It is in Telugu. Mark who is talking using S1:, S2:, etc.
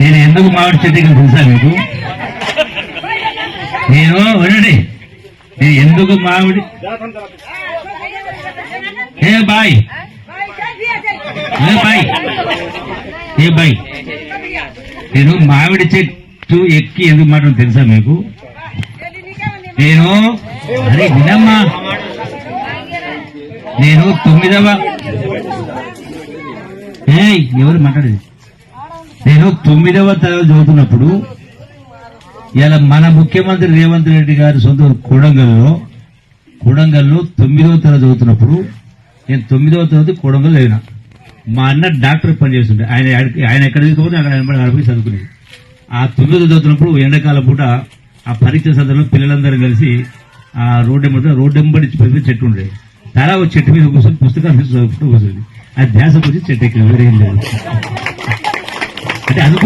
S1: నేను ఎందుకు మామిడి చెట్టు తెలుసా మీకు? నేను వినండి. నేను ఎందుకు మామిడి a boy. A boy. A boy. నేను మామిడి చెట్టు ఎక్కి ఎందుకు మాట తెలుసా మీకు? నేను అరే వినమ్మా. నేను తొమ్మిదవ ఏ ఎవరు మాట్లాడేది? నేను తొమ్మిదవ తరగతి చదువుతున్నప్పుడు ఇలా మన ముఖ్యమంత్రి రేవంత్ రెడ్డి గారి సొంత ఊరు కొడంగల్లో కొడంగల్లో తొమ్మిదవ తరగతి చదువుతున్నప్పుడు నేను తొమ్మిదవ తరగతి కొడంగల్ లేనా. మా అన్న డాక్టర్ పని చేస్తుండే ఆయన ఆయన ఎక్కడ తీసుకుపోతే అక్కడ ఆయన చదువుకునేది. ఆ తొమ్మిదో చదువుతున్నప్పుడు ఎండాకాలం పూట ఆ పరీక్ష సందర్భంలో పిల్లలందరూ కలిసి ఆ రోడ్డు ఎంబడి రోడ్డు ఎంబడి పెద్ద చెట్టు ఉండేది. తలా ఒక చెట్టు మీద కూర్చొని పుస్తకాలు చదువుకుంటూ కూర్చొని ఆ ధ్యాస వచ్చి చెట్టు ఎక్కిన వేరే that.